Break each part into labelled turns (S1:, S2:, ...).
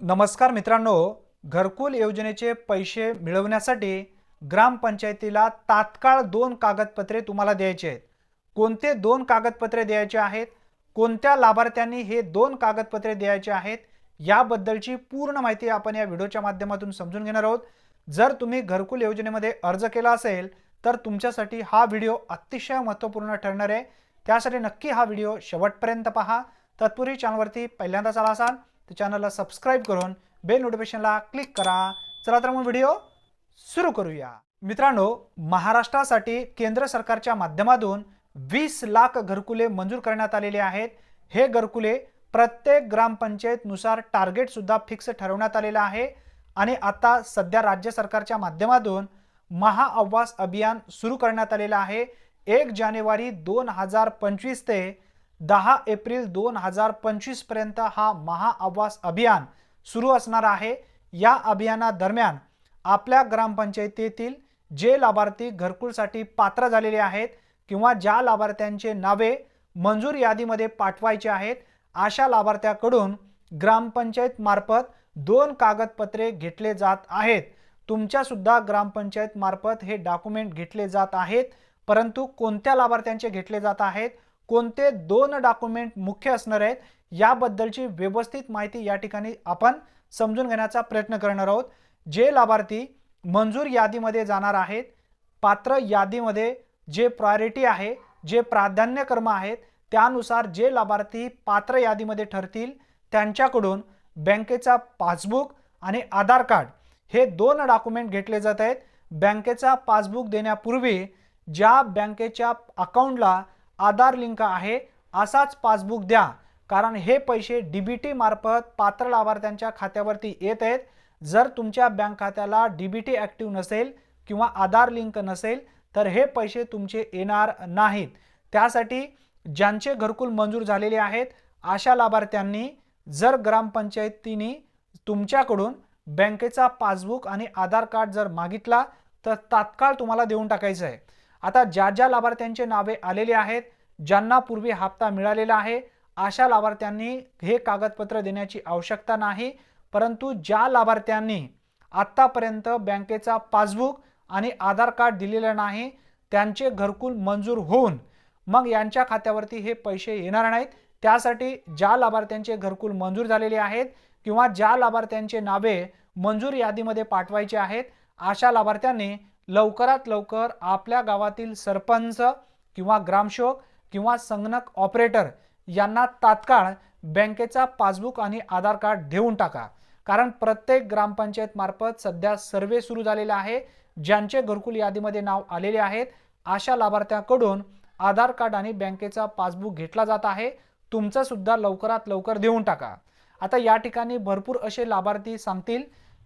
S1: नमस्कार मित्रांनो घरकुल योजनेचे पैसे मिळवण्यासाठी ग्रामपंचायतीला तात्काळ दोन कागदपत्रे तुम्हाला द्यायचे आहेत. कोणते दोन कागदपत्रे द्यायचे आहेत? कोणत्या लाभार्थ्यांनी हे दोन कागदपत्रे द्यायचे आहेत? याबद्दलची पूर्ण माहिती आपण या व्हिडिओच्या माध्यमातून समजून घेणार आहोत. जर तुम्ही घरकुल योजनेमध्ये अर्ज केला असेल तर तुमच्यासाठी हा व्हिडिओ अतिशय महत्त्वपूर्ण ठरणार आहे. त्यासाठी नक्की हा व्हिडिओ शेवटपर्यंत पहा. तत्पूर्वी चॅनलवरती पहिल्यांदा आला असाल तर चॅनलला सबस्क्राईब करून बेल नोटिफिकेशनला क्लिक करा. चला तर मग व्हिडिओ सुरू करूया. मित्रांनो महाराष्ट्रासाठी केंद्र सरकारच्या माध्यमातून वीस लाख घरकुले मंजूर करण्यात आलेले आहेत. हे घरकुले प्रत्येक ग्रामपंचायतनुसार टार्गेटसुद्धा फिक्स ठरवण्यात आलेलं आहे. आणि आता सध्या राज्य सरकारच्या माध्यमातून महाआवास अभियान सुरू करण्यात आलेलं आहे. एक जानेवारी दोन हजार पंचवीस ते दहा एप्रिल दोन हजार पंचवीसपर्यंत हा महाआवास अभियान सुरू असणार आहे. या अभियानादरम्यान आपल्या ग्रामपंचायतीतील जे लाभार्थी घरकुलसाठी पात्र झालेले आहेत किंवा ज्या लाभार्थ्यांचे नावे मंजूर यादीमध्ये पाठवायचे आहेत अशा लाभार्थ्याकडून ग्रामपंचायत मार्फत दोन कागदपत्रे घेतले जात आहेत. तुमच्यासुद्धा ग्रामपंचायत मार्फत हे डॉक्युमेंट घेतले जात आहेत परंतु कोणत्या लाभार्थ्यांचे घेतले जात आहेत कोणते दोन डॉक्युमेंट मुख्य असणार आहेत याबद्दलची व्यवस्थित माहिती या ठिकाणी आपण समजून घेण्याचा प्रयत्न करणार आहोत. जे लाभार्थी मंजूर यादीमध्ये जाणार आहेत पात्र यादीमध्ये जे प्रायोरिटी आहे जे प्राधान्यक्रम आहेत त्यानुसार जे लाभार्थी पात्र यादीमध्ये ठरतील त्यांच्याकडून बँकेचा पासबुक आणि आधार कार्ड हे दोन डॉक्युमेंट घेतले जात आहेत. बँकेचा पासबुक देण्यापूर्वी ज्या बँकेच्या अकाउंटला आधार लिंक आहे. असाच पासबुक द्या. कारण हे पैसे डी बी टी मार्फत पात्र लाभार्थ्यांच्या खात्यावरती येत आहेत. जर तुमच्या बँक खात्याला डी बी टी ॲक्टिव्ह नसेल किंवा आधार लिंक नसेल तर हे पैसे तुमचे येणार नाहीत. त्यासाठी ज्यांचे घरकुल मंजूर झालेले आहेत अशा लाभार्थ्यांनी जर ग्रामपंचायतीने तुमच्याकडून बँकेचा पासबुक आणि आधार कार्ड जर मागितला तर तात्काळ तुम्हाला देऊन टाकायचं आहे. आता ज्या ज्या लाभार्थ्यांचे नावे आलेले आहेत ज्यांना पूर्वी हप्ता मिळालेला आहे अशा लाभार्थ्यांनी हे कागदपत्र देण्याची आवश्यकता नाही. परंतु ज्या लाभार्थ्यांनी आत्तापर्यंत बँकेचा पासबुक आणि आधार कार्ड दिलेलं नाही त्यांचे घरकुल मंजूर होऊन मग यांच्या खात्यावरती हे पैसे येणार नाहीत. त्यासाठी ज्या लाभार्थ्यांचे घरकुल मंजूर झालेले आहेत किंवा ज्या लाभार्थ्यांचे नावे मंजूर यादीमध्ये पाठवायचे आहेत अशा लाभार्थ्यांनी लवकरात लवकर आपल्या गावातील सरपंच किंवा ग्रामसेवक किंवा संगणक ऑपरेटर यांना तात्काळ बँकेचा पासबुक आणि आधार कार्ड देऊन टाका. कारण प्रत्येक ग्रामपंचायत मार्फत सध्या सर्वे सुरू झालेला आहे. ज्यांचे घरकुल यादीमध्ये नाव आलेले आहेत अशा लाभार्थ्यांकडून आधार कार्ड आणि बँकेचा पासबुक घेतला जात आहे. तुमचं सुद्धा लवकरात लवकर देऊन टाका. आता या ठिकाणी भरपूर असे लाभार्थी सांगतील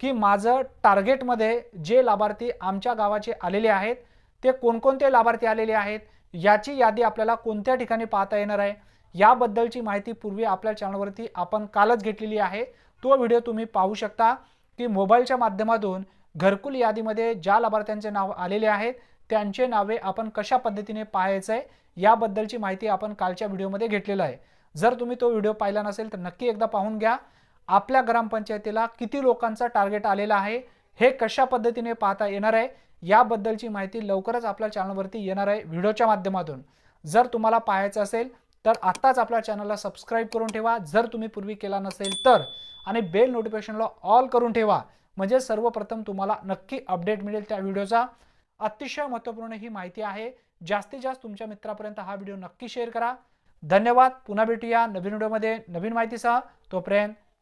S1: की माझं टार्गेटमध्ये जे लाभार्थी आमच्या गावाचे आलेले आहेत ते कोणकोणते लाभार्थी आलेले आहेत याची यादी आपल्याला कोणत्या ठिकाणी पाहता येणार आहे याबद्दलची माहिती पूर्वी आपल्या चॅनलवरती आपण कालच घेतलेली आहे. तो व्हिडिओ तुम्ही पाहू शकता की मोबाईलच्या माध्यमातून घरकुल यादीमध्ये ज्या लाभार्थ्यांचे नाव आलेले आहेत त्यांचे नावे आपण कशा पद्धतीने पाहायचं आहे याबद्दलची माहिती आपण कालच्या व्हिडिओमध्ये घेतलेलं आहे. जर तुम्ही तो व्हिडिओ पाहिला नसेल तर नक्की एकदा पाहून घ्या. आपल्या ग्रामपंचायतीला किती लोकांचा टार्गेट आलेला आहे हे कशा पद्धतीने पाहता येणार आहे याबद्दलची माहिती लवकरच आपल्या चॅनलवरती येणार आहे व्हिडिओच्या माध्यमातून. जर तुम्हाला पाहायचं असेल तर आत्ताच आपल्या चॅनलला सबस्क्राईब करून ठेवा. जर तुम्ही पूर्वी केला नसेल तर आणि बेल नोटिफिकेशनला ऑल करून ठेवा. म्हणजे सर्वप्रथम तुम्हाला नक्की अपडेट मिळेल त्या व्हिडिओचा. अतिशय महत्त्वपूर्ण ही माहिती आहे. जास्तीत जास्त तुमच्या मित्रापर्यंत हा व्हिडिओ नक्की शेअर करा. धन्यवाद. पुन्हा भेटूया नवीन व्हिडिओमध्ये नवीन माहितीसह. तोपर्यंत